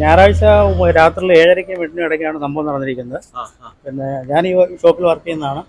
ഞായറാഴ്ച രാത്രിയിൽ ഏഴരയ്ക്ക് എട്ടിനും ഇടയ്ക്കാണ് സംഭവം നടന്നിരിക്കുന്നത്. പിന്നെ ഞാൻ ഈ ഷോപ്പിൽ വർക്ക് ചെയ്യുന്നതാണ്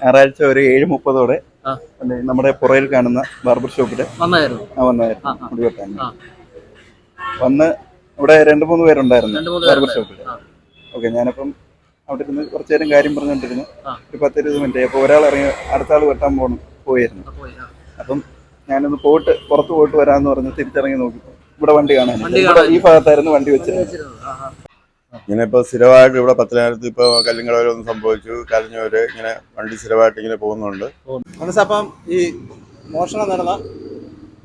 ഞായറാഴ്ച ഒരു ഏഴ് മുപ്പതോടെ നമ്മുടെ പുറയിൽ കാണുന്ന ബാർബർ ഷോപ്പിൽ വന്നായിരുന്നു. വന്നായിരുന്നു. വന്ന് ഇവിടെ രണ്ട് മൂന്ന് പേരുണ്ടായിരുന്നു ബാർബർ ഷോപ്പിൽ. ഓക്കെ ഞാനപ്പം അവിടെ ഇരുന്ന് കുറച്ചു നേരം കാര്യം പറഞ്ഞുകൊണ്ടിരുന്നു. ഒരു പത്തിരുപത് മിനിറ്റ്. അപ്പോൾ ഒരാൾ ഇറങ്ങി അടുത്ത ആൾ വെട്ടാൻ പോകണം പോയിരുന്നു. അപ്പം ഞാനൊന്ന് പോയിട്ട് പുറത്ത് പോയിട്ട് വരാന്ന് പറഞ്ഞ് തിരിച്ചിറങ്ങി നോക്കി. ഇവിടെ വണ്ടി കാണാൻ ഈ ഭാഗത്തായിരുന്നു വണ്ടി വെച്ചിരുന്നത്. ഇങ്ങനെ ഇപ്പോൾ സ്ഥിരമായിട്ട് ഇവിടെ പത്തനായിരത്ത് ഇപ്പോൾ കല്ലിങ്കടവിലൊന്നും സംഭവിച്ചു. കരഞ്ഞവര് ഇങ്ങനെ വണ്ടി സ്ഥിരമായിട്ട് ഇങ്ങനെ പോകുന്നുണ്ട്. മനസ്സപ്പം ഈ മോഷണം നടന്ന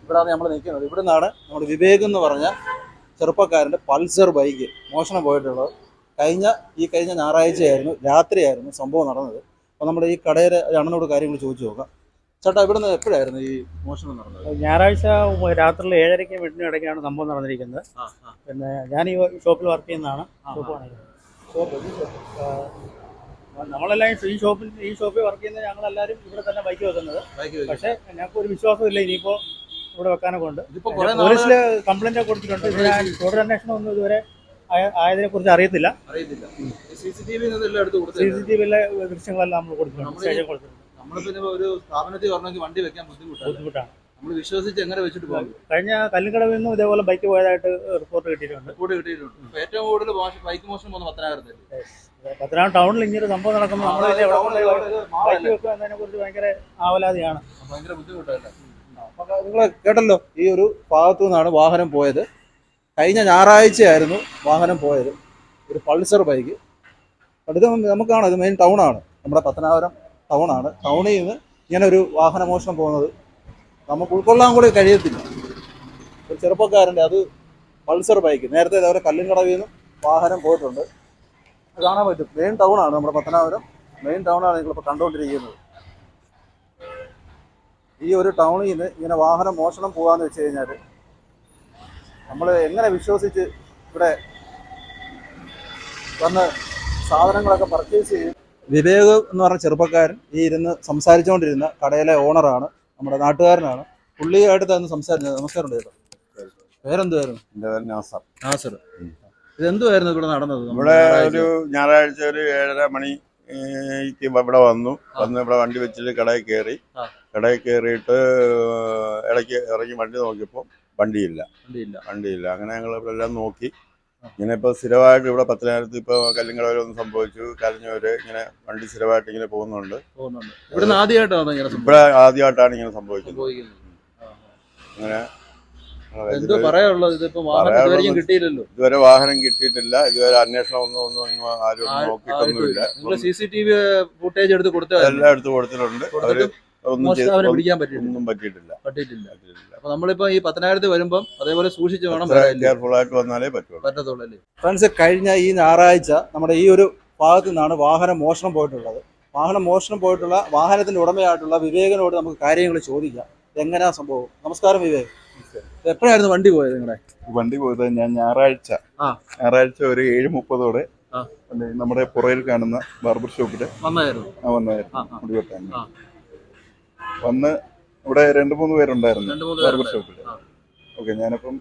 ഇവിടെയാണ് നമ്മൾ നിൽക്കുന്നത്. ഇവിടെ നിന്നാണ് നമ്മുടെ വിവേക് എന്ന് പറഞ്ഞ ചെറുപ്പക്കാരന്റെ പൾസർ ബൈക്ക് മോഷണം പോയിട്ടുള്ളത്. കഴിഞ്ഞ ഈ കഴിഞ്ഞ ഞായറാഴ്ചയായിരുന്നു രാത്രിയായിരുന്നു സംഭവം നടന്നത്. അപ്പോൾ നമ്മുടെ ഈ കടയിലെ അണ്ണനോട് കാര്യങ്ങൾ ചോദിച്ചു നോക്കാം. ചേട്ടാ ഇവിടെ നിന്ന് എപ്പോഴായിരുന്നു ഈ മോഷണം നടന്നത്? ഞായറാഴ്ച രാത്രി ഏഴരയ്ക്ക് വീട്ടിന് ഇടയ്ക്കാണ് സംഭവം നടന്നിരിക്കുന്നത്. പിന്നെ ഞാൻ ഈ ഷോപ്പിൽ വർക്ക് ചെയ്യുന്നതാണ്. നമ്മളെല്ലാം ഈ ഷോപ്പിൽ ഈ ഷോപ്പിൽ വർക്ക് ചെയ്യുന്ന ഞങ്ങളെല്ലാവരും ഇവിടെ തന്നെ ബൈക്ക് വെക്കുന്നത്. പക്ഷേ ഞങ്ങൾക്ക് ഒരു വിശ്വാസമില്ല ഇനിയിപ്പോൾ ഇവിടെ വെക്കാനൊക്കെ ഉണ്ട് പോലീസിൽ കംപ്ലൈന്റ് ഒക്കെ കൊടുത്തിട്ടുണ്ട്. തുടർ അന്വേഷണം ഒന്നും ഇതുവരെ ആയതിനെ കുറിച്ച് അറിയത്തില്ല. അറിയത്തില്ല. സി സി ടി വി ദൃശ്യങ്ങളെല്ലാം നമ്മൾ കൊടുത്തിട്ടുണ്ട്. നമ്മളിപ്പോ ഒരു സ്ഥാപനത്തിൽ വരണമെങ്കിൽ വണ്ടി വെക്കാൻ ബുദ്ധിമുട്ടാണ് ബുദ്ധിമുട്ടാണ്. നമ്മൾ വിശ്വസിച്ച് എങ്ങനെ വെച്ചിട്ട് പോകും കഴിഞ്ഞ കല്ലുകടവിൽ നിന്നും ഇതേപോലെ ബൈക്ക് പോയതായിട്ട് റിപ്പോർട്ട് കിട്ടിയിട്ടുണ്ട്. കൂടെ കിട്ടിയിട്ടുണ്ട്. ഇപ്പൊ ഏറ്റവും കൂടുതൽ മോശം ബൈക്ക് മോശം പോകുന്ന പത്തനായിരത്തല്ലേ പത്തനാട് ടൗണിൽ ഇങ്ങനെ സംഭവം നടക്കുമ്പോൾ നമ്മൾ ബൈക്ക് വെക്കുക എന്നതിനെ കുറിച്ച് ഭയങ്കര ആവലാതിയാണ്. ഭയങ്കര ബുദ്ധിമുട്ടല്ലേ നിങ്ങൾ കേട്ടല്ലോ ഈ ഒരു ഭാഗത്തു നിന്നാണ് വാഹനം പോയത്. കഴിഞ്ഞ ഞായറാഴ്ചയായിരുന്നു വാഹനം പോയത്. ഒരു പൾസർ ബൈക്ക് അടുത്ത നമുക്കാണ് ഇത് മെയിൻ ടൗണാണ് നമ്മുടെ പത്തനാപുരം ടൗണാണ് ടൗണിൽ നിന്ന് ഇങ്ങനെ ഒരു വാഹനമോഷണം പോകുന്നത് നമുക്ക് ഉൾക്കൊള്ളാൻ കൂടി കഴിയത്തില്ല. ഒരു ചെറുപ്പക്കാരന്റെ അത് പൾസർ ബൈക്ക്. നേരത്തെ ഇതേപോലെ കല്ലിൻകടവിൽ നിന്നും വാഹനം പോയിട്ടുണ്ട്. കാണാൻ പറ്റും. മെയിൻ ടൗണാണ് നമ്മുടെ പത്തനാപുരം. മെയിൻ ടൗണാണ് നിങ്ങളിപ്പോൾ കണ്ടുകൊണ്ടിരിക്കുന്നത് ഈ ഒരു ടൗണിൽ നിന്ന് ഇങ്ങനെ വാഹനം മോഷണം പോകാന്ന് വെച്ച് കഴിഞ്ഞാൽ നമ്മൾ എങ്ങനെ വിശ്വസിച്ച് ഇവിടെ വന്ന് സാധനങ്ങളൊക്കെ പർച്ചേസ് ചെയ്യും വിവേക് എന്ന് പറഞ്ഞ ചെറുപ്പക്കാരൻ ഈ ഇരുന്ന് സംസാരിച്ചുകൊണ്ടിരുന്ന കടയിലെ ഓണറാണ് നമ്മുടെ നാട്ടുകാരനാണ്. പുള്ളിയായിട്ട് തന്നെ സംസാരിച്ചത് നമസ്കാരം ചേട്ടാ. പേരെന്തുവായിരുന്നു? എന്റെ പേര് നാസർ. നാസർ. ഇതെന്തുവായിരുന്നു ഇവിടെ നടന്നത്? നമ്മുടെ ഇവിടെ ഒരു ഞായറാഴ്ച ഒരു ഏഴര മണിക്ക് ഇവിടെ വന്നു. വന്ന് ഇവിടെ വണ്ടി വെച്ചിട്ട് കടയിൽ കയറി. ആ. കടയിൽ കയറിയിട്ട് ഇടയ്ക്ക് ഇറങ്ങി വണ്ടി നോക്കിയപ്പോൾ വണ്ടിയില്ല. വണ്ടിയില്ല. വണ്ടിയില്ല. അങ്ങനെ ഞങ്ങൾ ഇവിടെ എല്ലാം നോക്കി. ഇങ്ങനെ ഇപ്പോൾ സ്ഥിരമായിട്ട് ഇവിടെ പത്തനായിരത്ത് ഇപ്പോൾ കല്ലിങ്കടവിലൊന്നും സംഭവിച്ചു. കരഞ്ഞവര് ഇങ്ങനെ വണ്ടി സ്ഥിരമായിട്ട് ഇങ്ങനെ പോകുന്നുണ്ട്. ഇവിടുന്ന് ആദ്യമായിട്ടാണ് ഇങ്ങനെ ഇവിടെ ആദ്യമായിട്ടാണ് ഇങ്ങനെ സംഭവിക്കുന്നത്. അങ്ങനെ ഇതുവരെ വാഹനം കിട്ടിയിട്ടില്ല. ഇതുവരെ അന്വേഷണം ഒന്നും ഒന്നും ആരും നോക്കിയിട്ടൊന്നുമില്ല. C C T V footage എടുത്ത് കൊടുത്തു എല്ലാം എടുത്ത് കൊടുത്തിട്ടുണ്ട്. അവർ ഒന്നും പിടിക്കാൻ പറ്റിയിട്ടില്ല. ഒന്നും പറ്റിയിട്ടില്ല. പറ്റിയിട്ടില്ല. അപ്പൊ നമ്മളിപ്പോ ഈ പത്തനായിരത്തി വരുമ്പം അതേപോലെ സൂക്ഷിച്ച് വേണം കെയർഫുൾ ആയിട്ട് വന്നാലേ പറ്റുള്ളൂ. പറ്റത്തുള്ളൂ അല്ലേ? ഫ്രണ്ട്സ് കഴിഞ്ഞ ഈ ഞായറാഴ്ച നമ്മുടെ ഈ ഒരു ഭാഗത്തു നിന്നാണ് വാഹനം മോഷണം പോയിട്ടുള്ളത്. വാഹനം മോഷണം പോയിട്ടുള്ള വാഹനത്തിന്റെ ഉടമയായിട്ടുള്ള വിവേകനോട് നമുക്ക് കാര്യങ്ങൾ ചോദിക്കാം. എങ്ങനെയാ സംഭവം? നമസ്കാരം വിവേക്. എപ്പോഴായിരുന്നു വണ്ടി പോയത് നിങ്ങളുടെ വണ്ടി പോയത് ഞാൻ ഞായറാഴ്ച. ആ. ഞായറാഴ്ച ഒരു ഏഴ് മുപ്പതോടെ നമ്മുടെ പുറയിൽ കാണുന്ന ബാർബർ ഷോപ്പിൽ വന്നായിരുന്നു. ആ വന്നായിരുന്നു. മുടി വെട്ടാൻ ആ. വന്ന് ഇവിടെ രണ്ട് മൂന്ന് പേരുണ്ടായിരുന്നു ബാർബർ ഷോപ്പിൽ. ഓക്കെ ഞാനപ്പം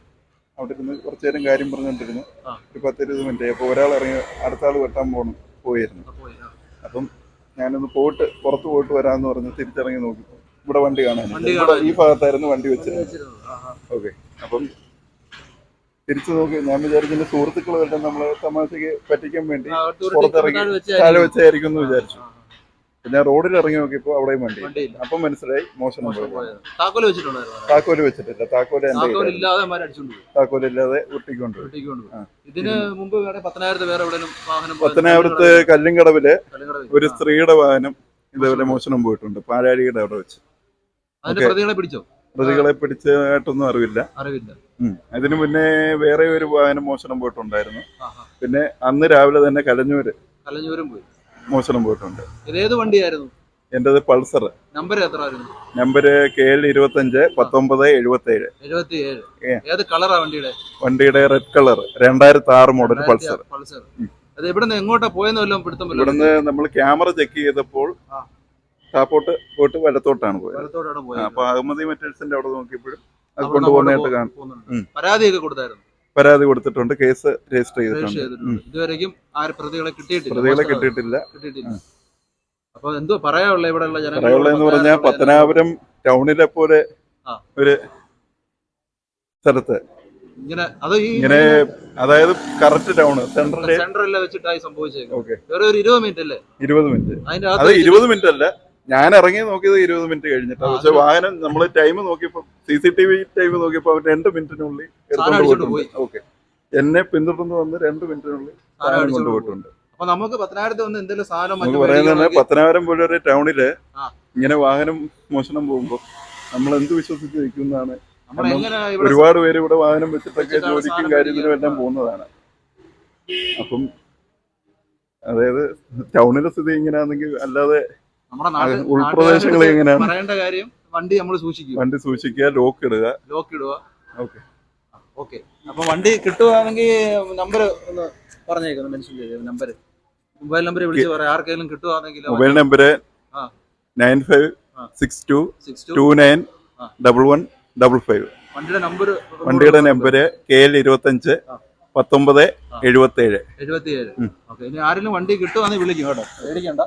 അവിടെ ഇരുന്ന് കുറച്ചു നേരം കാര്യം പറഞ്ഞുകൊണ്ടിരുന്നു. ഒരു പത്തിരുപത് മിനിറ്റ് അപ്പോൾ ഒരാൾ ഇറങ്ങി അടുത്ത ആൾ വെട്ടാൻ പോകണം പോയിരുന്നു. അപ്പം ഞാനൊന്ന് പോയിട്ട് പുറത്ത് പോയിട്ട് വരാമെന്ന് പറഞ്ഞ് തിരിച്ചിറങ്ങി നോക്കി ഇവിടെ വണ്ടി കാണാൻ. ഈ ഭാഗത്തായിരുന്നു വണ്ടി വെച്ചിരുന്നത്. ഓക്കെ അപ്പം തിരിച്ചു നോക്കി ഞാൻ വിചാരിക്കുന്ന സുഹൃത്തുക്കൾ വല്ല നമ്മളെ തമാശക്ക് പറ്റിക്കാൻ വേണ്ടി പുറത്തിറങ്ങി താഴെ വെച്ചായിരിക്കും എന്ന് വിചാരിച്ചു. പിന്നെ റോഡിൽ ഇറങ്ങി നോക്കിയപ്പോൾ അവിടെയും വണ്ടി. അപ്പൊ മനസ്സിലായി മോശം താക്കോൽ വെച്ചിട്ടുണ്ടായിരുന്നു താക്കോൽ വെച്ചിട്ടില്ല. താക്കോൽ എന്റെ ഇല്ലാതെ ഒട്ടിക്കൊണ്ട്. ഇതിന് മുമ്പ് പത്തനായിരത്ത് വേറെ എവിടെയും വാഹനം പത്തനാപുരത്ത് കല്ലിങ്കടവിൽ ഒരു സ്ത്രീയുടെ വാഹനം ഇതേപോലെ മോഷണം പോയിട്ടുണ്ട്. പാലാരിയുടെ അവിടെ വെച്ച്. പ്രതികളെ പിടിച്ചോ? പ്രതികളെ പിടിച്ചതായിട്ടൊന്നും അറിവില്ല. അറിവില്ല. അതിനു മുന്നേ വേറെ ഒരു വാഹനം മോഷണം പോയിട്ടുണ്ടായിരുന്നു. പിന്നെ അന്ന് രാവിലെ തന്നെ കലഞ്ഞൂര്. കലഞ്ഞൂരും പോയി. മോഷണം പോയിട്ടുണ്ട്. ഇത് ഏത് വണ്ടിയായിരുന്നു? എന്റേത് പൾസർ നമ്പർ എത്ര ആയിരുന്നു നമ്പര് കെ എൽ ഇരുപത്തഞ്ച് പത്തൊമ്പത് എഴുപത്തി ഏഴ് എഴുപത്തി ഏഴ് ഏത് കളറാ വണ്ടിയുടെ? വണ്ടിയുടെ റെഡ് കളർ രണ്ടായിരത്തി ആറ് മോഡൽ പൾസർ പൾസർ അത് എവിടെ എങ്ങോട്ടാ പോയെന്ന് വല്ലതും പിടുത്തം ഇവിടുന്ന് നമ്മൾ ക്യാമറ ചെക്ക് ചെയ്തപ്പോൾ. ടാപ്പോട്ട് പോയിട്ട് വലത്തോട്ടാണ് പോയത്. അപ്പൊ അഹമ്മദി മെറ്റൽസിന്റെ അവിടെ നോക്കിയപ്പോഴും അത് കൊണ്ടുപോകുന്നതായിട്ട് കാണും. പരാതിയൊക്കെ കൊടുത്തായിരുന്നു. പരാതി കൊടുത്തിട്ടുണ്ട് കേസ് രജിസ്റ്റർ ചെയ്തിട്ടുണ്ട്. ഇതുവരെയും ആരും പ്രതികളെ കിട്ടിയിട്ടില്ല. പ്രതികളെ കിട്ടിയിട്ടില്ല. കിട്ടിയിട്ടില്ല. അപ്പൊ എന്തോ പറയാനുള്ള ഇവിടെയുള്ള ജനങ്ങളോട് പറയുള്ളത് എന്ന് പറഞ്ഞാൽ പത്തനാപുരം ടൗണിലെ പോലെ ഒരു സ്ഥലത്ത്. ഇങ്ങനെ ഇങ്ങനെ അതായത് കറക്റ്റ് ടൗൺ സെൻട്രൽ സെന്ററിൽ വെച്ചിട്ടായി സംഭവിച്ചേക്കും ഓക്കെ ഒരു ഇരുപത് മിനിറ്റ് അല്ലേ? ഇരുപത് മിനിറ്റ് അതിന്റെ അത് ഇരുപത് മിനിറ്റ് അല്ല ഞാൻ ഇറങ്ങി നോക്കിയത് ഇരുപത് മിനിറ്റ് കഴിഞ്ഞിട്ടാണ് പക്ഷെ വാഹനം നമ്മൾ ടൈം നോക്കിയപ്പോ C C T V time നോക്കിയപ്പോ അവർ രണ്ട് മിനിറ്റിനുള്ളിൽ എടുത്തോണ്ട് പോയി. ഓക്കെ. എന്നെ പിന്തുടർന്ന് വന്ന് രണ്ട് മിനിറ്റിനുള്ളിൽ സാധനം കൊണ്ടുപോയിട്ടുണ്ട്. അപ്പൊ നമുക്ക് വന്ന് എന്തെങ്കിലും സാധനം പറയുന്നത് പത്തനാപുരം പോലെ ഒരു ടൗണിൽ ഇങ്ങനെ വാഹനം മോഷണം പോകുമ്പോൾ നമ്മൾ എന്ത് വിശ്വസിച്ച് നിൽക്കുന്നതാണ് ഒരുപാട് പേര് ഇവിടെ വാഹനം വെച്ചിട്ടൊക്കെ ജോലിക്കും കാര്യത്തിനും എല്ലാം പോകുന്നതാണ്. അപ്പം അതായത് ടൗണിലെ സ്ഥിതി ഇങ്ങനെയാണെങ്കിൽ അല്ലാതെ നമ്മുടെ ഉൾപ്രദേശങ്ങളിൽ എങ്ങനെയാണ്? പറയേണ്ട കാര്യം വണ്ടി നമ്മൾ സൂക്ഷിക്കുക വണ്ടി സൂക്ഷിക്കുക ലോക്ക് ഇടുക. ലോക്ക് ഇടുക. ഓക്കെ. ഓക്കെ. അപ്പൊ വണ്ടി കിട്ടുവാണെങ്കിൽ നമ്പർ ഒന്ന് പറഞ്ഞേക്കുന്നു ചെയ്ത് നമ്പർ മൊബൈൽ നമ്പർ വിളിച്ച് പറയാം. ആർക്കെങ്കിലും കിട്ടുവാണെങ്കിൽ mobile number. Nine five. Six two six two nine. Double one double five. വണ്ടിയുടെ നമ്പർ വണ്ടിയുടെ നമ്പർ കെ എൽ ഇരുപത്തഞ്ച്. പത്തൊമ്പത് എഴുപത്തി എഴുപത്തേഴ്. എഴുപത്തിയേഴ് ഏഴ് ഓക്കെ ഇനി ആരെങ്കിലും വണ്ടി കിട്ടുവാണെങ്കിൽ വിളിക്കും കേട്ടോ. പേടിക്കണ്ട.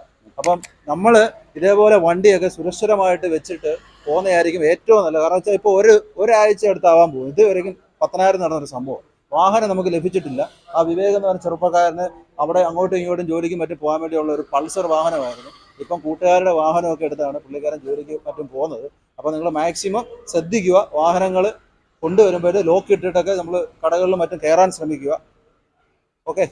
അപ്പം നമ്മൾ ഇതേപോലെ വണ്ടിയൊക്കെ സുരക്ഷിതമായിട്ട് വെച്ചിട്ട് പോകുന്നതായിരിക്കും ഏറ്റവും നല്ലത്. കാരണം വെച്ചാൽ ഇപ്പോൾ ഒരു ഒരാഴ്ച അടുത്താവാൻ പോകും. ഇതുവരെയും പത്തനായിരം നടന്നൊരു സംഭവം. വാഹനം നമുക്ക് ലഭിച്ചിട്ടില്ല. ആ വിവേക് എന്ന് പറഞ്ഞ ചെറുപ്പക്കാരന് അവിടെ അങ്ങോട്ടും ഇങ്ങോട്ടും ജോലിക്കും മറ്റും പോകാൻ വേണ്ടിയുള്ള ഒരു പൾസർ വാഹനമായിരുന്നു. ഇപ്പം കൂട്ടുകാരുടെ വാഹനമൊക്കെ എടുത്താണ് പുള്ളിക്കാരൻ ജോലിക്ക് മറ്റും പോകുന്നത്. അപ്പോൾ നിങ്ങൾ മാക്സിമം ശ്രദ്ധിക്കുക. വാഹനങ്ങൾ കൊണ്ടുവരുമ്പോൾ ലോക്ക് ഇട്ടിട്ടൊക്കെ നമ്മൾ കടകളിലും മറ്റും കയറാൻ ശ്രമിക്കുക. ഓക്കെ?